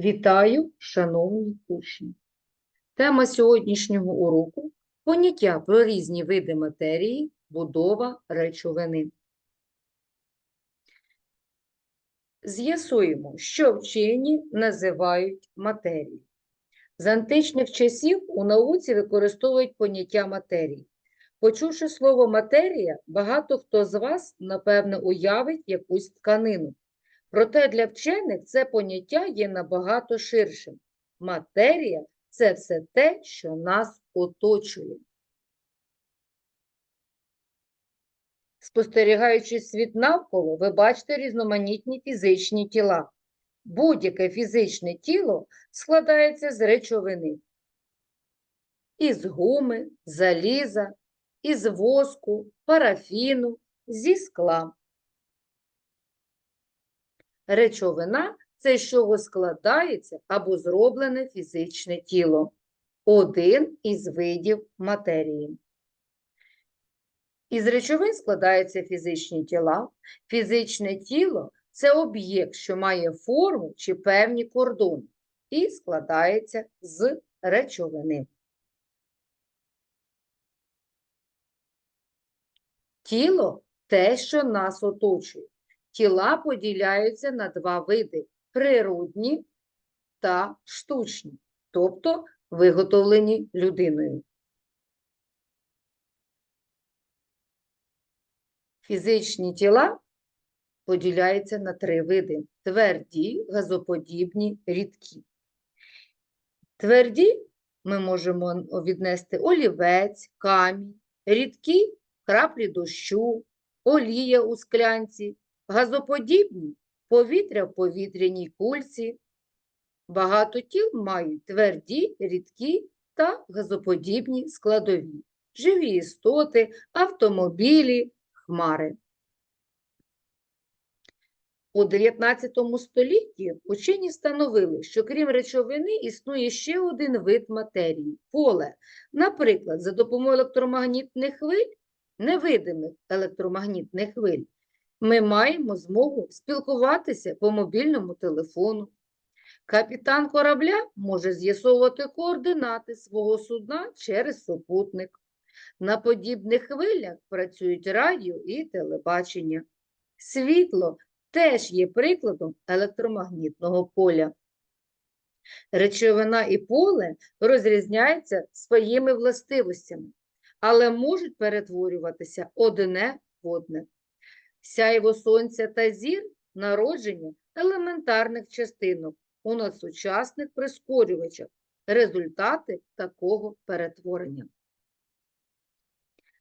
Вітаю, шановні учні! Тема сьогоднішнього уроку – поняття про різні види матерії, будова речовини. З'ясуємо, що вчені називають матерією. З античних часів у науці використовують поняття матерії. Почувши слово матерія, багато хто з вас, напевне, уявить якусь тканину. Проте для вчених це поняття є набагато ширшим. Матерія – це все те, що нас оточує. Спостерігаючи світ навколо, ви бачите різноманітні фізичні тіла. Будь-яке фізичне тіло складається з речовини. Із гуми, заліза, із воску, парафіну, зі скла. Речовина це з чого складається або зроблене фізичне тіло. Один із видів матерії. Із речовин складаються фізичні тіла. Фізичне тіло це об'єкт, що має форму чи певні кордони, і складається з речовини. Тіло те, що нас оточує. Тіла поділяються на два види природні та штучні, тобто виготовлені людиною. Фізичні тіла поділяються на три види: тверді, газоподібні, рідкі. Тверді ми можемо віднести олівець, камінь, рідкі краплі дощу, олія у склянці, газоподібні повітря в повітряній кульці. Багато тіл мають тверді, рідкі та газоподібні складові, живі істоти, автомобілі, хмари. У 19 столітті учені встановили, що крім речовини існує ще один вид матерії поле. Наприклад, за допомогою електромагнітних хвиль, невидимих електромагнітних хвиль, ми маємо змогу спілкуватися по мобільному телефону. Капітан корабля може з'ясовувати координати свого судна через супутник. На подібних хвилях працюють радіо і телебачення. Світло теж є прикладом електромагнітного поля. Речовина і поле розрізняються своїми властивостями, але можуть перетворюватися одне в одне. Сяйво сонця та зір народження елементарних частинок у надсучасних прискорювачах, результати такого перетворення.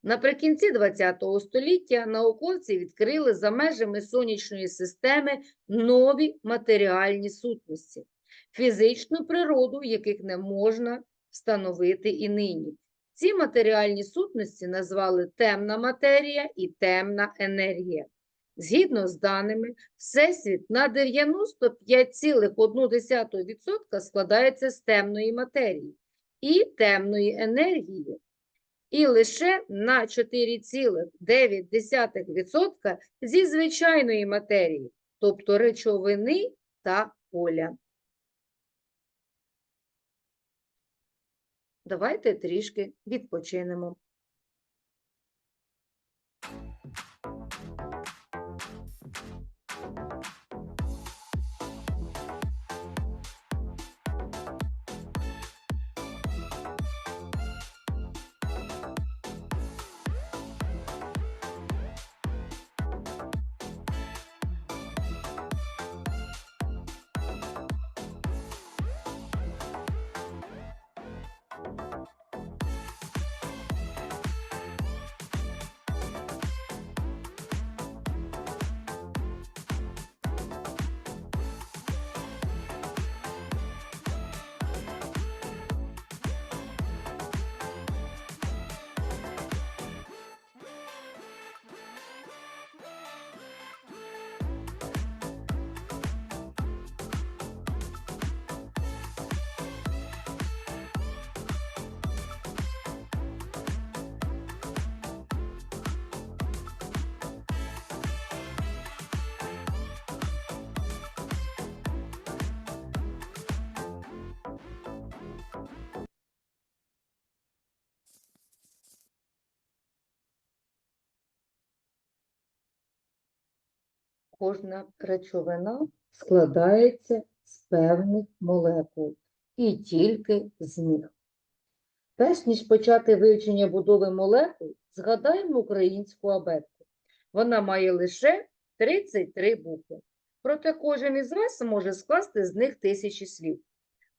Наприкінці ХХ століття науковці відкрили за межами сонячної системи нові матеріальні сутності, фізичну природу, яких не можна встановити і нині. Ці матеріальні сутності назвали темна матерія і темна енергія. Згідно з даними, Всесвіт на 95,1% складається з темної матерії і темної енергії, і лише на 4,9% зі звичайної матерії, тобто речовини та поля. Давайте трішки відпочинемо. Кожна речовина складається з певних молекул і тільки з них. Перш ніж почати вивчення будови молекул, згадаємо українську абетку. Вона має лише 33 букви. Проте кожен із вас може скласти з них тисячі слів.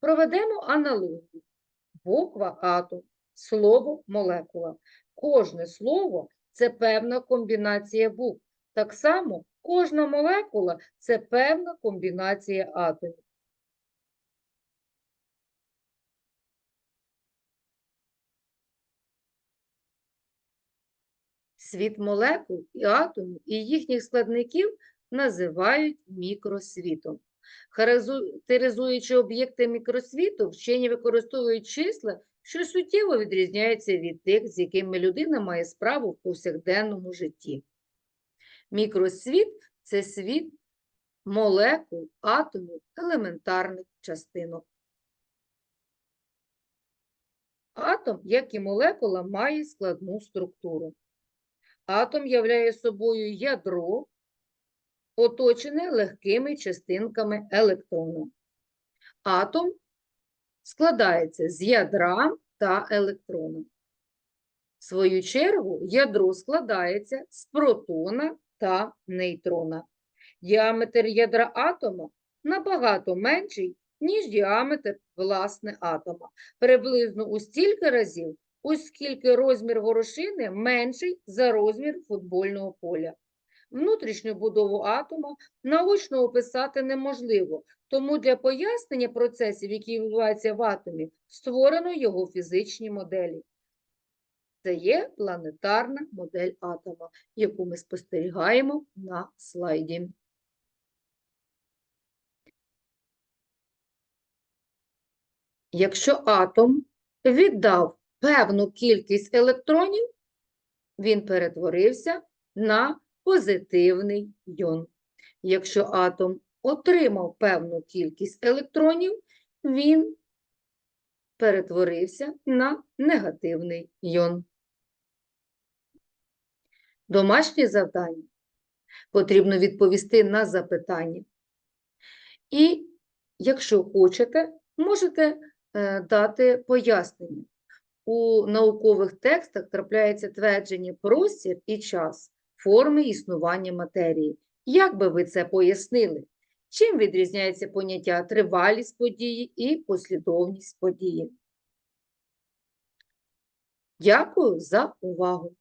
Проведемо аналогію. Буква атом, слово молекула. Кожне слово це певна комбінація букв. Так само кожна молекула це певна комбінація атомів. Світ молекул і атомів і їхніх складників називають мікросвітом. Характеризуючи об'єкти мікросвіту, вчені використовують числа, що суттєво відрізняються від тих, з якими людина має справу в повсякденному житті. Мікросвіт це світ молекул, атомів, елементарних частинок. Атом, як і молекула, має складну структуру. Атом являє собою ядро, оточене легкими частинками електрона. Атом складається з ядра та електрона. В свою чергу, ядро складається з протона та нейтрона. Діаметр ядра атома набагато менший, ніж діаметр власне атома. Приблизно у стільки разів, оскільки розмір горошини менший за розмір футбольного поля. Внутрішню будову атома наочно описати неможливо, тому для пояснення процесів, які відбуваються в атомі, створено його фізичні моделі. Це є планетарна модель атома, яку ми спостерігаємо на слайді. Якщо атом віддав певну кількість електронів, він перетворився на позитивний йон. Якщо атом отримав певну кількість електронів, він перетворився на негативний йон. Домашнє завдання. Потрібно відповісти на запитання. І, якщо хочете, можете е, дати пояснення. У наукових текстах трапляється твердження простір і час, форми існування матерії. Як би ви це пояснили? Чим відрізняється поняття тривалість події і послідовність події? Дякую за увагу!